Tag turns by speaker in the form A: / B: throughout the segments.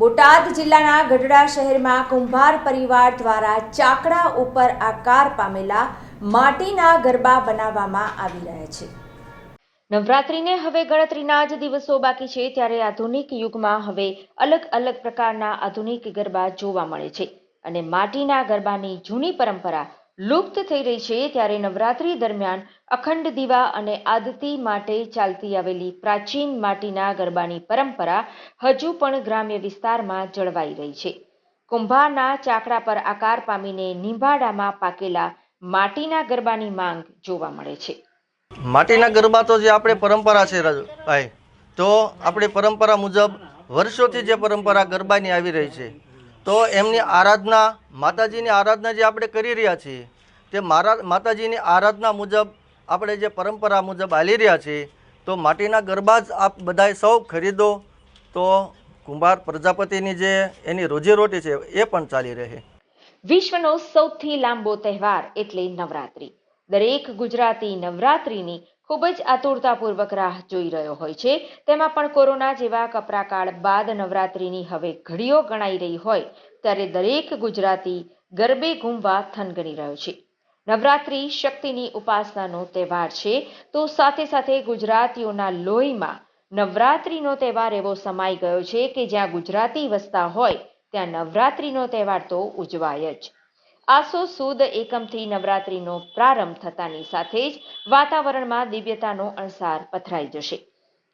A: બોટાદ જિલ્લાના ગઢડા શહેરમાં કુંભાર પરિવાર દ્વારા ચાકડા ઉપર આકાર પામેલા માટીના ગરબા બનાવવામાં આવી રહ્યા છે. નવરાત્રિને હવે ગણતરીના જ દિવસો બાકી છે, ત્યારે આધુનિક યુગમાં હવે અલગ અલગ પ્રકારના આધુનિક ગરબા જોવા મળે છે અને માટીના ગરબાની જૂની પરંપરા લુપ્ત થઈ રહી છે ત્યારે નવરાત્રી દરમિયાન અખંડ દીવા અને આદતી માટે ચાલતી આવેલી પ્રાચીન માટીના ગરબાની પરંપરા હજુ પણ ગ્રામ્ય વિસ્તારમાં જળવાઈ રહી છે. કુંભારના ચાકડા પર આકાર પામીને નિંભાડામાં પાકેલા માટીના ગરબાની માંગ જોવા મળે છે.
B: માટીના ગરબા તો જે આપણે પરંપરા છે ભાઈ, તો આપણી પરંપરા મુજબ વર્ષોથી જે પરંપરા ગરબાની આવી રહી છે તો એમની આરાધના, માતાજીની આરાધના જે આપણે કરી રહ્યા છીએ, તે મારા, માતાજીની આરાધના મુજબ, આપણે જે પરંપરા મુજબ હાલી રહ્યા છીએ, તો માટીના ગરબા જ આપ બધાય સૌ ખરીદો, તો કુંભાર પ્રજાપતિની જે એની રોજીરોટી છે, એ પણ ચાલી રહે.
A: વિશ્વનો સૌથી લાંબો તહેવાર એટલે નવરાત્રી. દરેક ગુજરાતી નવરાત્રીની ખૂબ જ આતુરતાપૂર્વક રાહ જોઈ રહ્યો હોય છે. તેમાં પણ કોરોના જેવા કપરાકાળ બાદ નવરાત્રીની હવે ઘડીઓ ગણાઈ રહી હોય, ત્યારે દરેક ગુજરાતી ગરબે ઘૂમવા થનગની રહ્યો છે. નવરાત્રી શક્તિની ઉપાસનાનો તહેવાર છે, તો સાથે સાથે ગુજરાતીઓના લોહીમાં નવરાત્રીનો તહેવાર એવો સમાઈ ગયો છે કે જ્યાં ગુજરાતી વસતા હોય, ત્યાં નવરાત્રીનો તહેવાર તો ઉજવાય જ. આસો સુદ એકમથી નવરાત્રીનો પ્રારંભ થતાની સાથે જ વાતાવરણમાં દિવ્યતાનો અણસાર પથરાઈ જશે.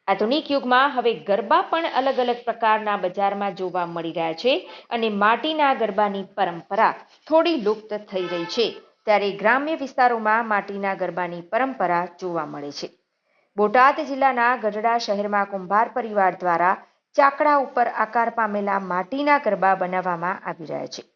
A: આધુનિક યુગમાં હવે ગરબા પણ અલગ અલગ પ્રકારના બજારમાં જોવા મળી રહ્યા છે અને માટીના ગરબાની પરંપરા થોડી લુપ્ત થઈ રહી છે. ત્યારે ગ્રામ્ય વિસ્તારોમાં માટીના ગરબાની પરંપરા જોવા મળે છે. બોટાદ જિલ્લાના ગઢડા શહેરમાં કુંભાર પરિવાર દ્વારા ચાકડા ઉપર આકાર પામેલા માટીના ગરબા બનાવવામાં આવી રહ્યા છે.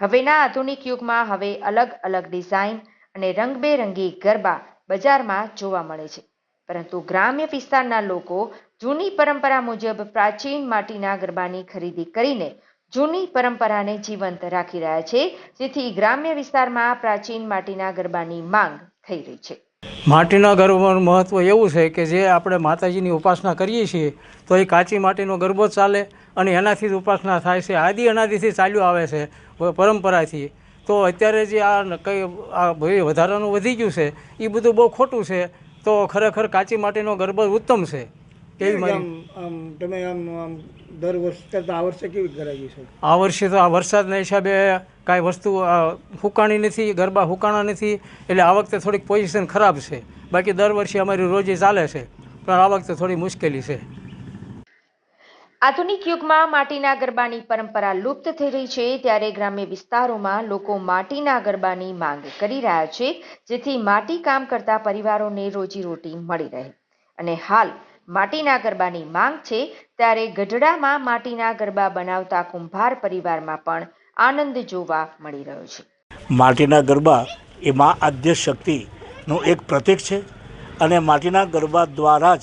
A: હવેના આધુનિક યુગમાં હવે અલગ અલગ ડિઝાઇન અને રંગબેરંગી ગરબા બજારમાં જોવા મળે છે. પરંતુ ગ્રામ્ય વિસ્તારના લોકો જૂની પરંપરા મુજબ પ્રાચીન માટીના ગરબાની ખરીદી કરીને જૂની પરંપરાને જીવંત રાખી રહ્યા છે, જેથી ગ્રામ્ય વિસ્તારમાં પ્રાચીન માટીના ગરબાની માંગ થઈ રહી છે.
C: માટીના ગરબાનું મહત્ત્વ એવું છે કે જે આપણે માતાજીની ઉપાસના કરીએ છીએ તો એ કાચી માટીનો ગરબો ચાલે અને એનાથી જ ઉપાસના થાય છે. આદિ અનાદિથી ચાલ્યું આવે છે પરંપરાથી. તો અત્યારે જે આ કંઈ આ વધારાનું વધી ગયું છે એ બધું બહુ ખોટું છે તો ખરેખર કાચી માટીનો ગરબો ઉત્તમ છે.
D: કેવી
C: મારી?
D: તમે આમ દર વર્ષ કરતાં આ વર્ષે કેવી કરાવી છે?
C: આ વર્ષે તો આ વરસાદના હિસાબે કાંઈ વસ્તુ હુકાણી નથી, ગરબા હુકાણા નથી, એટલે આ વખતે થોડીક પોઝિશન ખરાબ છે. બાકી દર વર્ષે અમારી રોજે ચાલે છે, પણ આ વખતે થોડી મુશ્કેલી છે.
A: આધુનિક યુગમાં માટીના ગરબાની પરંપરા લુપ્ત થઈ રહી છે, ત્યારે ગ્રામ્ય વિસ્તારોમાં લોકો માટીના ગરબાની માંગ કરી રહ્યા છે, જેથી માટી કામ કરતા પરિવારોને રોજીરોટી મળી રહે. અને હાલ માટીના ગરબાની માંગ છે, ત્યારે ગઢડામાં માટીના ગરબા બનાવતા કુંભાર પરિવારમાં પણ આનંદ જોવા મળી રહ્યો છે.
E: માટીના ગરબા એ મા આદ્ય શક્તિનું એક પ્રતીક છે અને માટીના ગરબા દ્વારા જ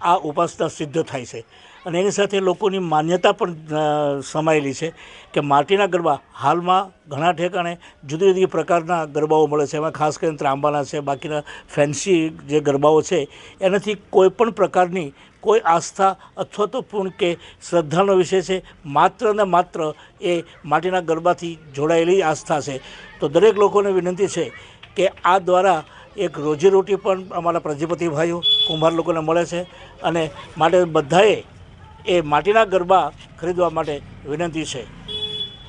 E: આ ઉપાસના સિદ્ધ થાય છે. અને એની સાથે લોકોની માન્યતા પણ સમાયેલી છે કે માટીના ગરબા હાલમાં ઘણા ઠેકાણે જુદી જુદી પ્રકારના ગરબાઓ મળે છે. એમાં ખાસ કરીને ત્રાંબાના છે, બાકીના ફેન્સી જે ગરબાઓ છે, એનાથી કોઈ પણ પ્રકારની કોઈ આસ્થા અથવા તો પૂર્ણ કે શ્રદ્ધાનો વિષય છે, માત્ર ને માત્ર એ માટીના ગરબાથી જોડાયેલી આસ્થા છે. તો દરેક લોકોને વિનંતી છે કે આ દ્વારા એક રોજીરોટી પણ અમારા પ્રજાપતિ ભાઈઓ કુંભાર લોકોને મળે છે અને માટે બધાએ એ માટીના ગરબા ખરીદવા માટે વિનંતી છે.